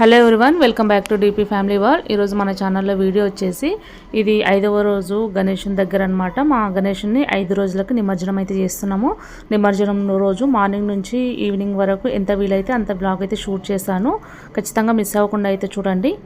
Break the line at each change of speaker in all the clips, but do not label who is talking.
Hello everyone welcome back to DP family wall ఈరోజు మన ఛానల్లో వీడియో వచ్చేసి ఇది ఐదవ రోజు గణేషుని దగ్గర అనమాట మా గణేషుని ఐదు రోజులకు నిమజ్జనం అయితే చేస్తున్నాము. నిమజ్జనం రోజు మార్నింగ్ నుంచి ఈవినింగ్ వరకు ఎంత వీలైతే అంత బ్లాగ్ అయితే షూట్ చేశాను. ఖచ్చితంగా మిస్ అవ్వకుండా అయితే చూడండి.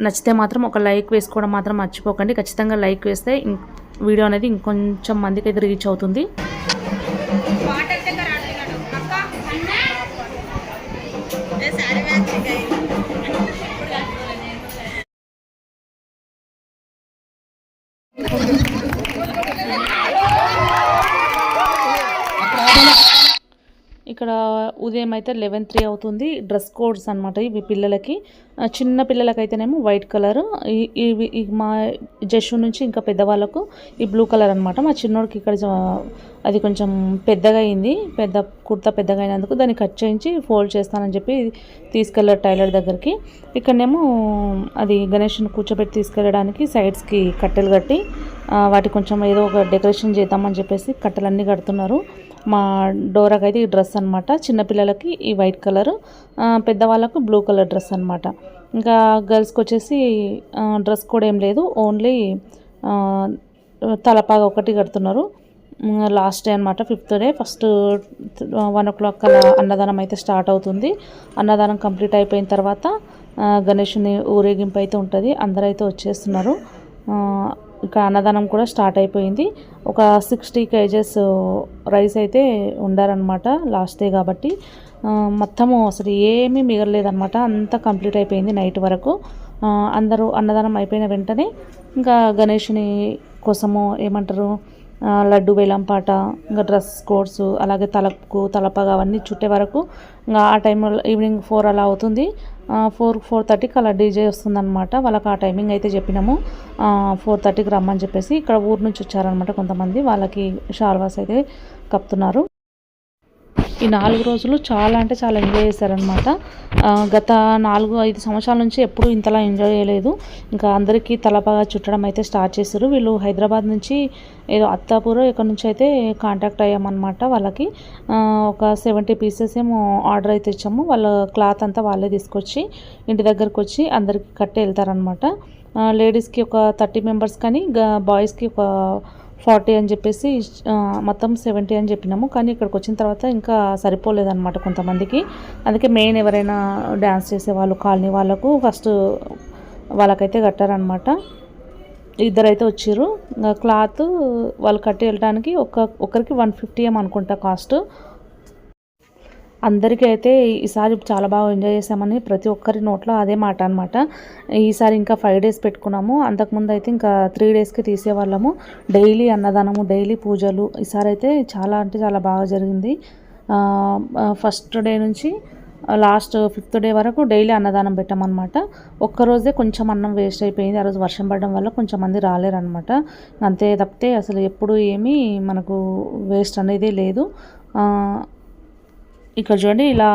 నచ్చితే మాత్రం ఒక లైక్ వేసుకోవడం మాత్రం మర్చిపోకండి. ఖచ్చితంగా లైక్ వేస్తే ఇం- వీడియో అనేది ఇంకొంచెం మందికి అయితే రీచ్ అవుతుంది. ఉదయం అయితే లెవెన్ త్రీ అవుతుంది. డ్రెస్ కోడ్స్ అనమాట ఇవి పిల్లలకి. చిన్న పిల్లలకైతేనేమో వైట్ కలర్. ఇవి మా జషు నుంచి ఇంకా పెద్దవాళ్ళకు ఈ బ్లూ కలర్ అనమాట మా చిన్నోడికి ఇక్కడ అది కొంచెం పెద్దగా అయింది. పెద్ద కుర్తా పెద్దగా అయినందుకు దాన్ని కట్ చేయించి ఫోల్డ్ చేస్తానని చెప్పి తీసుకెళ్ళారు టైలర్ దగ్గరికి. ఇక్కడనేమో అది గణేష్ని కూర్చోబెట్టి తీసుకెళ్ళడానికి సైడ్స్కి కట్టెలు కట్టి వాటి కొంచెం ఏదో ఒక డెకరేషన్ చేద్దామని చెప్పేసి కట్టెలన్నీ కడుతున్నారు. మా డోరాకి అయితే ఈ డ్రెస్ అనమాట చిన్నపిల్లలకి ఈ వైట్ కలర్ పెద్దవాళ్ళకు బ్లూ కలర్ డ్రెస్ అనమాట ఇంకా గర్ల్స్కి వచ్చేసి డ్రెస్ కూడా ఏం లేదు. ఓన్లీ తలపాగ తలపాగా ఒకటి కడుతున్నారు. లాస్ట్ డే అనమాట fifth day. First one o'clock అలా అన్నదానం అయితే స్టార్ట్ అవుతుంది. అన్నదానం కంప్లీట్ అయిపోయిన తర్వాత గణేషుని ఊరేగింపు అయితే ఉంటుంది. అందరైతే వచ్చేస్తున్నారు. ఇక్కడ అన్నదానం కూడా స్టార్ట్ అయిపోయింది. ఒక సిక్స్టీ కేజెస్ రైస్ అయితే ఉండారనమాట లాస్ట్ డే కాబట్టి మొత్తము అసలు ఏమీ మిగలలేదన్నమాట. అంతా కంప్లీట్ అయిపోయింది నైట్ వరకు. అందరూ అన్నదానం అయిపోయిన వెంటనే ఇంకా గణేషుని కోసము ఏమంటారు? లడ్డు వేలంపాట ఇంకా డ్రెస్ కోడ్స్ అలాగే తలకు తలపగా అవన్నీ చుట్టే వరకు ఇంకా ఆ టైంలో ఈవినింగ్ ఫోర్ అలా అవుతుంది. ఫోర్ ఫోర్ థర్టీకి అలా డీజే వస్తుందన్నమాట. వాళ్ళకి ఆ టైమింగ్ అయితే చెప్పినాము. ఫోర్ థర్టీకి రమ్మని చెప్పేసి ఇక్కడ ఊరు నుంచి వచ్చారనమాట కొంతమంది. వాళ్ళకి షాల్వాస్ అయితే కప్తున్నారు. ఈ నాలుగు రోజులు చాలా అంటే చాలా ఎంజాయ్ చేశారనమాట గత నాలుగు ఐదు సంవత్సరాల నుంచి ఎప్పుడూ ఇంతలా ఎంజాయ్ చేయలేదు. ఇంకా అందరికీ తలపగా చుట్టడం అయితే స్టార్ట్ చేశారు. వీళ్ళు హైదరాబాద్ నుంచి ఏదో అత్తాపూర్ ఇక్కడ నుంచి అయితే కాంటాక్ట్ అయ్యామన్నమాట వాళ్ళకి. ఒక సెవెంటీ పీసెస్ ఏమో ఆర్డర్ అయితే ఇచ్చాము. వాళ్ళ క్లాత్ అంతా వాళ్ళే తీసుకొచ్చి ఇంటి దగ్గరకు వచ్చి అందరికి కట్టి వెళ్తారనమాట లేడీస్కి ఒక థర్టీ మెంబర్స్ కానీ బాయ్స్కి ఒక ఫార్టీ అని చెప్పేసి మొత్తం సెవెంటీ అని చెప్పినాము. కానీ ఇక్కడికి వచ్చిన తర్వాత ఇంకా సరిపోలేదన్నమాట కొంతమందికి. అందుకే మెయిన్ ఎవరైనా డ్యాన్స్ చేసే వాళ్ళు కాలనీ వాళ్ళకు ఫస్ట్ వాళ్ళకైతే కట్టారనమాట ఇద్దరైతే వచ్చారు క్లాత్ వాళ్ళు కట్టి వెళ్ళడానికి ఒక ఒకరికి వన్ ఫిఫ్టీ ఏం అనుకుంటా కాస్ట్. అందరికీ అయితే ఈసారి చాలా బాగా ఎంజాయ్ చేసామని ప్రతి ఒక్కరి నోట్లో అదే మాట అనమాట ఈసారి ఇంకా ఫైవ్ డేస్ పెట్టుకున్నాము. అంతకుముందు అయితే ఇంకా త్రీ డేస్కి తీసేవాళ్ళము. డైలీ అన్నదానము డైలీ పూజలు ఈసారి అయితే చాలా అంటే చాలా బాగా జరిగింది. ఫస్ట్ డే నుంచి లాస్ట్ ఫిఫ్త్ డే వరకు డైలీ అన్నదానం పెట్టామన్నమాట. ఒక్కరోజే కొంచెం అన్నం వేస్ట్ అయిపోయింది. ఆ రోజు వర్షం పడడం వల్ల కొంచెం మంది రాలేరనమాట అంతే తప్పితే అసలు ఎప్పుడు ఏమీ మనకు వేస్ట్ అనేది లేదు. ఇక్కడ చూడండి ఇలా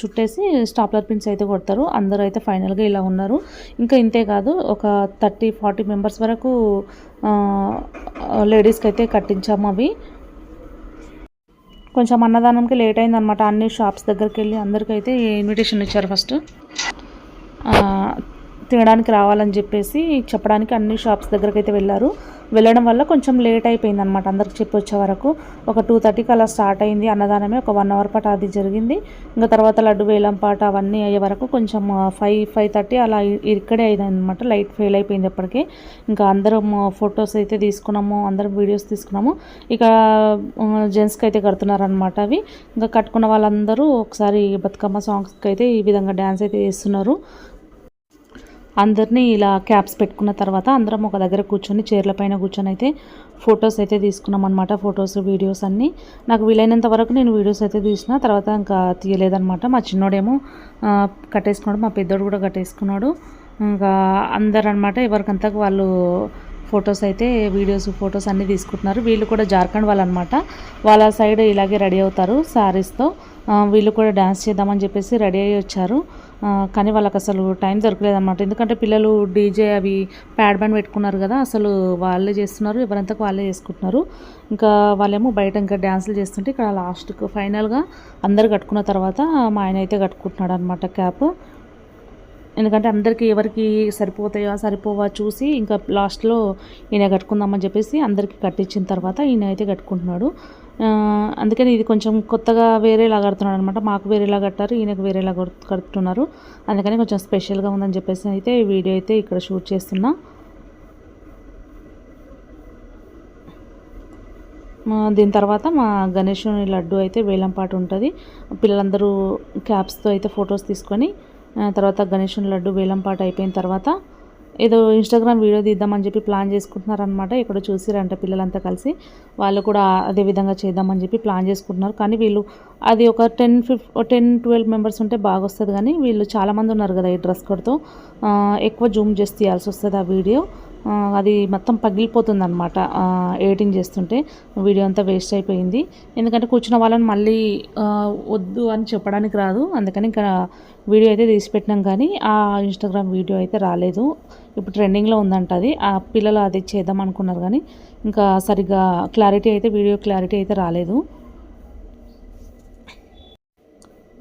చుట్టేసి స్టాప్లర్ పిన్స్ అయితే కొడతారు. అందరూ అయితే ఫైనల్గా ఇలా ఉన్నారు. ఇంకా ఇంతే కాదు ఒక థర్టీ ఫార్టీ మెంబర్స్ వరకు లేడీస్కి అయితే కట్టించాము అవి. కొంచెం అన్నదానంకి లేట్ అయిందనమాట అన్ని షాప్స్ దగ్గరికి వెళ్ళి అందరికైతే ఇన్విటేషన్ ఇచ్చారు ఫస్ట్ తినడానికి రావాలని చెప్పేసి చెప్పడానికి అన్ని షాప్స్ దగ్గరికి అయితే వెళ్ళారు. వెళ్ళడం వల్ల కొంచెం లేట్ అయిపోయింది అనమాట అందరికి చెప్పి వచ్చే వరకు ఒక టూ థర్టీకి అలా స్టార్ట్ అయింది. అన్నదానమే ఒక వన్ అవర్ పాటు అది జరిగింది. ఇంకా తర్వాత లడ్డు వేలం పాట అవన్నీ అయ్యే వరకు కొంచెం ఫైవ్ ఫైవ్ థర్టీ అలా ఇక్కడే అయింది అనమాట లైట్ ఫెయిల్ అయిపోయింది ఎప్పటికీ ఇంకా అందరం ఫొటోస్ అయితే తీసుకున్నాము. అందరం వీడియోస్ తీసుకున్నాము. ఇక జెంట్స్కి అయితే కడుతున్నారనమాట అవి. ఇంకా కట్టుకున్న వాళ్ళందరూ ఒకసారి బతుకమ్మ సాంగ్స్కి అయితే ఈ విధంగా డ్యాన్స్ అయితే చేస్తున్నారు. అందరినీ ఇలా క్యాప్స్ పెట్టుకున్న తర్వాత అందరం ఒక దగ్గర కూర్చొని చైర్ల పైన కూర్చొని అయితే ఫొటోస్ అయితే తీసుకున్నాం అనమాట ఫొటోస్ వీడియోస్ అన్నీ. నాకు వీలైనంత వరకు నేను వీడియోస్ అయితే తీసిన. తర్వాత ఇంకా తీయలేదనమాట మా చిన్నోడేమో కట్టేసుకున్నాడు. మా పెద్దోడు కూడా కట్టేసుకున్నాడు. ఇంకా అందరు అనమాట ఎవరికంతా వాళ్ళు ఫొటోస్ అయితే వీడియోస్ ఫొటోస్ అన్నీ తీసుకుంటున్నారు. వీళ్ళు కూడా జార్ఖండ్ వాళ్ళు అనమాట వాళ్ళ సైడ్ ఇలాగే రెడీ అవుతారు శారీస్తో వీళ్ళు కూడా డ్యాన్స్ చేద్దామని చెప్పేసి రెడీ అయ్యి వచ్చారు. కానీ వాళ్ళకి అసలు టైం దొరకలేదు అనమాట ఎందుకంటే పిల్లలు డీజే అవి ప్యాడ్ బ్యాండ్ పెట్టుకున్నారు కదా అసలు వాళ్ళే చేస్తున్నారు ఎవరంతకు వాళ్ళే చేసుకుంటున్నారు. ఇంకా వాళ్ళేమో బయట ఇంకా డ్యాన్సులు చేస్తుంటే ఇక్కడ లాస్ట్కు ఫైనల్గా అందరు కట్టుకున్న తర్వాత మా ఆయన అయితే కట్టుకుంటున్నాడు అనమాట క్యాప్. ఎందుకంటే అందరికీ ఎవరికి సరిపోతాయో సరిపోవా చూసి ఇంకా లాస్ట్లో ఈయన కట్టుకుందామని చెప్పేసి అందరికీ కట్టించిన తర్వాత ఈయన అయితే కట్టుకుంటున్నాడు. అందుకని ఇది కొంచెం కొత్తగా వేరేలా కడుతున్నాడు అనమాట మాకు వేరేలా కట్టారు ఈయనకు వేరేలా కడుతున్నారు. అందుకని కొంచెం స్పెషల్గా ఉందని చెప్పేసి అయితే ఈ వీడియో అయితే ఇక్కడ షూట్ చేస్తున్నా. దీని తర్వాత మా గణేషుని లడ్డు అయితే వేలంపాటు ఉంటుంది. పిల్లలందరూ క్యాప్స్తో అయితే ఫొటోస్ తీసుకొని తర్వాత గణేషుని లడ్డు వేలంపాట అయిపోయిన తర్వాత ఏదో ఇన్స్టాగ్రామ్ వీడియో తీద్దామని చెప్పి ప్లాన్ చేసుకుంటున్నారనమాట ఇక్కడ చూసిరంట పిల్లలంతా కలిసి. వాళ్ళు కూడా అదే విధంగా చేద్దామని చెప్పి ప్లాన్ చేసుకుంటున్నారు. కానీ వీళ్ళు అది ఒక టెన్ ఫిఫ్ టెన్ ట్వెల్వ్ మెంబర్స్ ఉంటే బాగా వస్తుంది కానీ వీళ్ళు చాలామంది ఉన్నారు కదా ఈ డ్రెస్ కోడ్తో. ఎక్కువ జూమ్ చేసి తీయాల్సి వస్తుంది ఆ వీడియో. అది మొత్తం పగిలిపోతుంది అనమాట ఎడిటింగ్ చేస్తుంటే. వీడియో అంతా వేస్ట్ అయిపోయింది. ఎందుకంటే కూర్చున్న వాళ్ళని మళ్ళీ వద్దు అని చెప్పడానికి రాదు. అందుకని ఇంకా వీడియో అయితే తీసి పెట్టినాం కానీ ఆ ఇన్స్టాగ్రామ్ వీడియో అయితే రాలేదు. ఇప్పుడు ట్రెండింగ్లో ఉందంట అది. ఆ పిల్లలు అది చేద్దాం అనుకున్నారు కానీ ఇంకా సరిగ్గా క్లారిటీ అయితే వీడియో క్లారిటీ అయితే రాలేదు.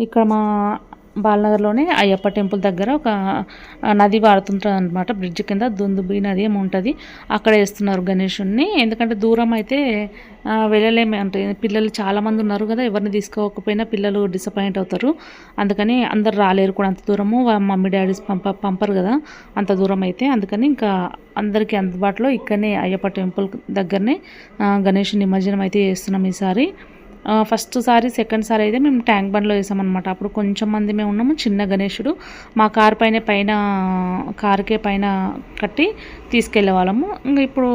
ఇక్కడ మా బాలనగర్లోనే అయ్యప్ప టెంపుల్ దగ్గర ఒక నది పారుతుంటుంది అనమాట బ్రిడ్జ్ కింద దుందుబి నది ఏమి ఉంటుంది. అక్కడ వేస్తున్నారు గణేషుణ్ణి. ఎందుకంటే దూరం అయితే వెళ్ళలేమే. అంటే పిల్లలు చాలామంది ఉన్నారు కదా ఎవరిని తీసుకోకపోయినా పిల్లలు డిసప్పాయింట్ అవుతారు. అందుకని అందరు రాలేరు కూడా అంత దూరము. మమ్మీ డాడీస్ పంప పంపరు కదా అంత దూరం అయితే. అందుకని ఇంకా అందరికీ అందుబాటులో ఇక్కడనే అయ్యప్ప టెంపుల్ దగ్గరనే గణేషుని గణేష్ నిమజ్జనం అయితే చేస్తున్నాం ఈసారి. ఫస్ట్ సారి సెకండ్ సారి అయితే మేము ట్యాంక్ బండ్లో వేసామన్నమాట. అప్పుడు కొంచెం మంది మేము ఉన్నాము చిన్న గణేశుడు మా కార్ పైన పైన కార్కే పైన కట్టి తీసుకెళ్ళే వాళ్ళము. ఇంకా ఇప్పుడు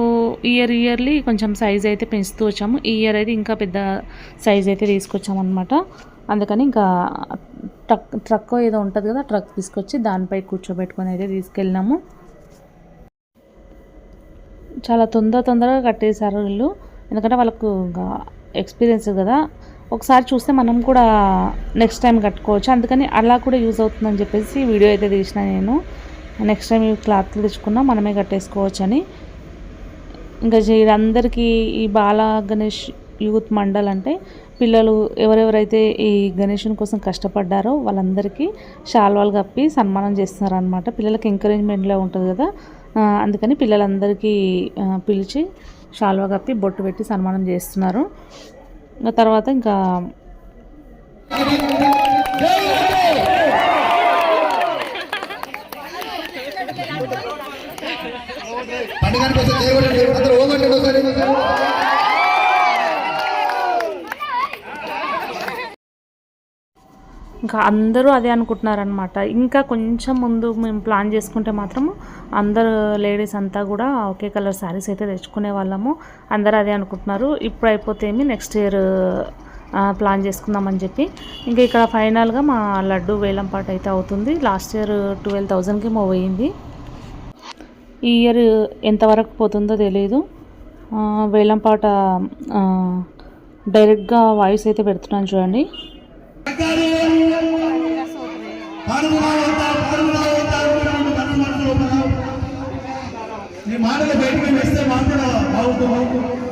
ఇయర్ ఇయర్లీ కొంచెం సైజ్ అయితే పెంచుతూ వచ్చాము. ఈ ఇయర్ అయితే ఇంకా పెద్ద సైజ్ అయితే తీసుకొచ్చామన్నమాట. అందుకని ఇంకా ట్రక్ ట్రక్ ఏదో ఉంటుంది కదా ట్రక్ తీసుకొచ్చి దానిపై కూర్చోబెట్టుకొని అయితే తీసుకెళ్ళినాము. చాలా తొందర తొందరగా కట్టేశారు వీళ్ళు ఎందుకంటే వాళ్ళకు ఇంకా ఎక్స్పీరియన్స్ కదా. ఒకసారి చూస్తే మనం కూడా నెక్స్ట్ టైం కట్టుకోవచ్చు. అందుకని అలా కూడా యూజ్ అవుతుందని చెప్పేసి వీడియో అయితే తీసిన నేను. నెక్స్ట్ టైం ఈ క్లాత్ తెచ్చుకున్నా మనమే కట్టేసుకోవచ్చు అని ఇంకా అందరికీ ఈ బాల గణేష్ యూత్ మండల్ అంటే పిల్లలు ఎవరెవరైతే ఈ గణేషుని కోసం కష్టపడ్డారో వాళ్ళందరికీ శాల్వాలు కప్పి సన్మానం చేస్తున్నారనమాట పిల్లలకి ఎంకరేజ్మెంట్లో ఉంటుంది కదా. అందుకని పిల్లలందరికీ పిలిచి షాల్వా కప్పి బొట్టు పెట్టి సన్మానం చేస్తున్నారు. ఇంకా తర్వాత ఇంకా
పండుగ వస్తే దేవుడు అందరూ ఓగండి ఒకసారి
ఇంకా అందరూ అదే అనుకుంటున్నారనమాట ఇంకా కొంచెం ముందు మేము ప్లాన్ చేసుకుంటే మాత్రము అందరు లేడీస్ అంతా కూడా ఒకే కలర్ శారీస్ అయితే తెచ్చుకునే వాళ్ళము. అందరూ అదే అనుకుంటున్నారు. ఇప్పుడు అయిపోతే ఏమి నెక్స్ట్ ఇయర్ ప్లాన్ చేసుకుందామని చెప్పి. ఇంకా ఇక్కడ ఫైనల్గా మా లడ్డు వేలం పాట అయితే అవుతుంది. లాస్ట్ ఇయర్ ట్వెల్వ్ థౌజండ్కి మా పోయింది. ఈ ఇయర్ ఎంతవరకు పోతుందో తెలియదు ఆ, వేలం పాట డైరెక్ట్గా వాయిస్ అయితే పెడుతున్నాను చూడండి.
ఈ మాటలు బయటకు వేస్తే మాకు కూడా బాగుంటుంది?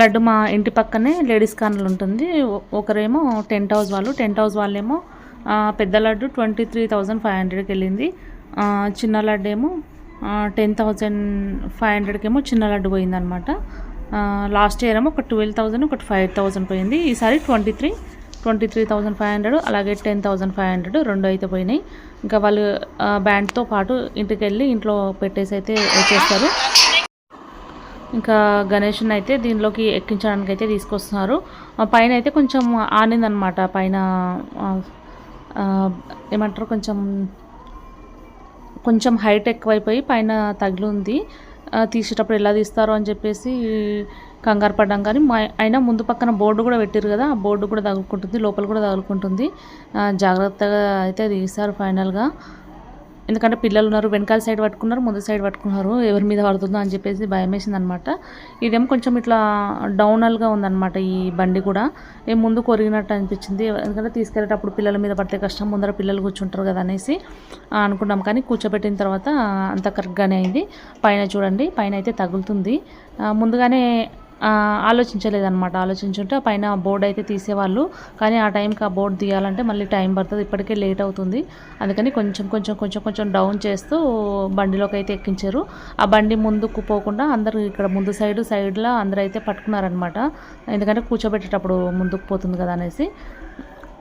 లడ్డు మా ఇంటి పక్కనే లేడీస్ కార్నర్ ఉంటుంది. ఒకరేమో టెంట్ హౌస్ వాళ్ళు టెంట్ హౌస్ వాళ్ళేమో పెద్ద laddu twenty three thousand five హండ్రెడ్కి వెళ్ళింది. చిన్న లడ్డు ఏమో టెన్ థౌజండ్ ఫైవ్ హండ్రెడ్కి ఏమో చిన్న లడ్డు పోయిందనమాట. లాస్ట్ ఇయర్ ఏమో ఒక ట్వెల్వ్ థౌజండ్ ఒకటి ఫైవ్ థౌజండ్ పోయింది. ఈసారి twenty three twenty three thousand five hundred అలాగే టెన్ థౌజండ్ ఫైవ్ హండ్రెడ్ రెండు అయితే పోయినాయి. ఇంకా వాళ్ళు బ్యాండ్తో పాటు ఇంటికి వెళ్ళి ఇంట్లో పెట్టేసి అయితే వచ్చేస్తారు. ఇంకా గణేష్ని అయితే దీనిలోకి ఎక్కించడానికి అయితే తీసుకొస్తున్నారు. పైన అయితే కొంచెం ఆనిందనమాట పైన ఏమంటారు కొంచెం కొంచెం హైట్ ఎక్కువైపోయి పైన తగిలింది. ఉంది తీసేటప్పుడు ఎలా తీస్తారు అని చెప్పేసి కంగారు పడ్డాం. కానీ మా అయినా ముందు పక్కన బోర్డు కూడా పెట్టారు కదా ఆ బోర్డు కూడా తగులుకుంటుంది లోపల కూడా తగులుకుంటుంది. జాగ్రత్తగా అయితే తీస్తారు ఫైనల్గా. ఎందుకంటే పిల్లలు ఉన్నారు వెనకాల సైడ్ పట్టుకున్నారు ముందు సైడ్ పట్టుకున్నారు ఎవరి మీద పడుతుందో అని చెప్పేసి భయం వేసింది అనమాట ఇదేమో కొంచెం ఇట్లా డౌనల్గా ఉందన్నమాట ఈ బండి కూడా. ఏం ముందు కొరిగినట్టు అనిపించింది. ఎందుకంటే తీసుకెళ్ళేటప్పుడు పిల్లల మీద పడితే కష్టం ముందర పిల్లలు కూర్చుంటారు కదా అనేసి అనుకున్నాం. కానీ కూర్చోబెట్టిన తర్వాత అంత కరెక్ట్గానే అయింది. పైన చూడండి పైన అయితే తగులుతుంది. ముందుగానే ఆలోచించలేదన్నమాట. ఆలోచించుంటే ఆ పైన బోర్డు అయితే తీసేవాళ్ళు. కానీ ఆ టైంకి ఆ బోర్డు తీయాలంటే మళ్ళీ టైం పడుతుంది. ఇప్పటికే లేట్ అవుతుంది. అందుకని కొంచెం కొంచెం కొంచెం కొంచెం డౌన్ చేస్తూ బండిలోకి అయితే ఎక్కించారు. ఆ బండి ముందుకు పోకుండా అందరూ ఇక్కడ ముందు సైడ్ సైడ్లో అందరూ అయితే పట్టుకున్నారనమాట ఎందుకంటే కూర్చోబెట్టేటప్పుడు ముందుకు పోతుంది కదా అనేసి.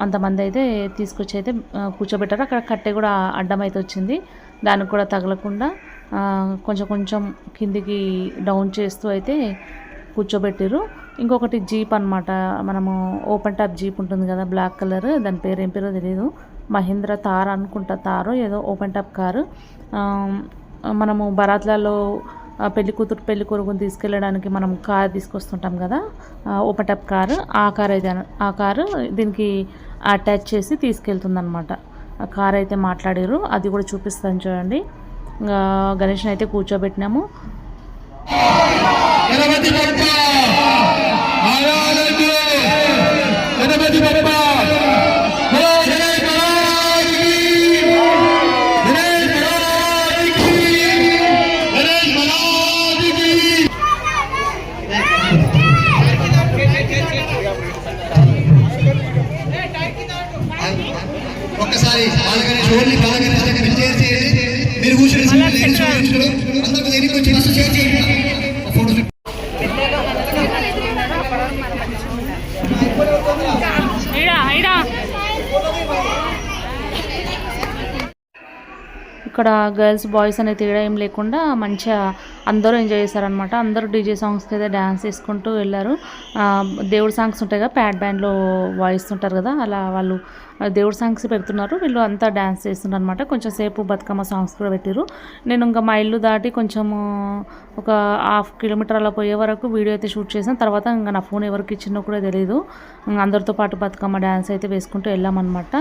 అంతమంది అయితే తీసుకొచ్చి అయితే కూర్చోబెట్టారు. అక్కడ కట్టె కూడా అడ్డం అయితే వచ్చింది. దానికి కూడా తగలకుండా కొంచెం కొంచెం కిందికి డౌన్ చేస్తూ అయితే కూర్చోబెట్టారు ఇంకొకటి జీప్ అనమాట మనము ఓపెన్ టాప్ జీప్ ఉంటుంది కదా బ్లాక్ కలర్. దాని పేరు ఏం పేరో తెలియదు మహీంద్ర తార్ అనుకుంటా తారు ఏదో ఓపెన్ టాప్ కారు. మనము బరాత్లలో పెళ్ళి కూతురు పెళ్ళి కొడుకుని తీసుకెళ్ళడానికి మనం కార్ తీసుకొస్తుంటాం కదా ఓపెన్ టాప్ కారు. ఆ కార్ అయితే ఆ కారు దీనికి అటాచ్ చేసి తీసుకెళ్తుంది అనమాట ఆ కార్ అయితే మాట్లాడారు అది కూడా చూపిస్తాను చూడండి. ఇంకా గణేష్ని అయితే కూర్చోబెట్టినాము.
గణపతి బప్ప ఆరాధనకు గణపతి బప్ప ఓ గణేష్ మహారాజుకి గణేష్ మహారాజుకి గణేష్ మహారాజుకి ఒక్కసారి బాలగణేష్ ఓన్లీ బాలగణేష్ దగ్గర షేర్ చేయండి మీరు కూర్చొని లేడీస్ కూర్చోండి అందరికి దగ్గరికి వచ్చి ఫస్ట్ షేర్ చేయండి ఫోటో
ఇక్కడ గర్ల్స్ బాయ్స్ అనే తేడా ఏం లేకుండా మంచిగా అందరూ ఎంజాయ్ చేశారనమాట అందరూ డీజే సాంగ్స్కి అయితే డ్యాన్స్ చేసుకుంటూ వెళ్ళారు. దేవుడు దేవుడి సాంగ్స్ ఉంటాయి కదా ప్యాడ్ బ్యాండ్లో వాయిస్తుంటారు కదా అలా వాళ్ళు దేవుడు దేవుడి సాంగ్స్ పెడుతున్నారు. వీళ్ళు అంతా డ్యాన్స్ చేస్తున్నారు అనమాట కొంచెం సేపు బతుకమ్మ సాంగ్స్ కూడా పెట్టారు నేను ఇంకా మా ఇల్లు దాటి కొంచెం ఒక హాఫ్ కిలోమీటర్ అలా పోయే వరకు వీడియో అయితే షూట్ చేసిన తర్వాత ఇంకా నా ఫోన్ ఎవరికి ఇచ్చిందో కూడా తెలియదు అందరితో పాటు బతుకమ్మ డ్యాన్స్ అయితే వేసుకుంటూ వెళ్ళామన్నమాట.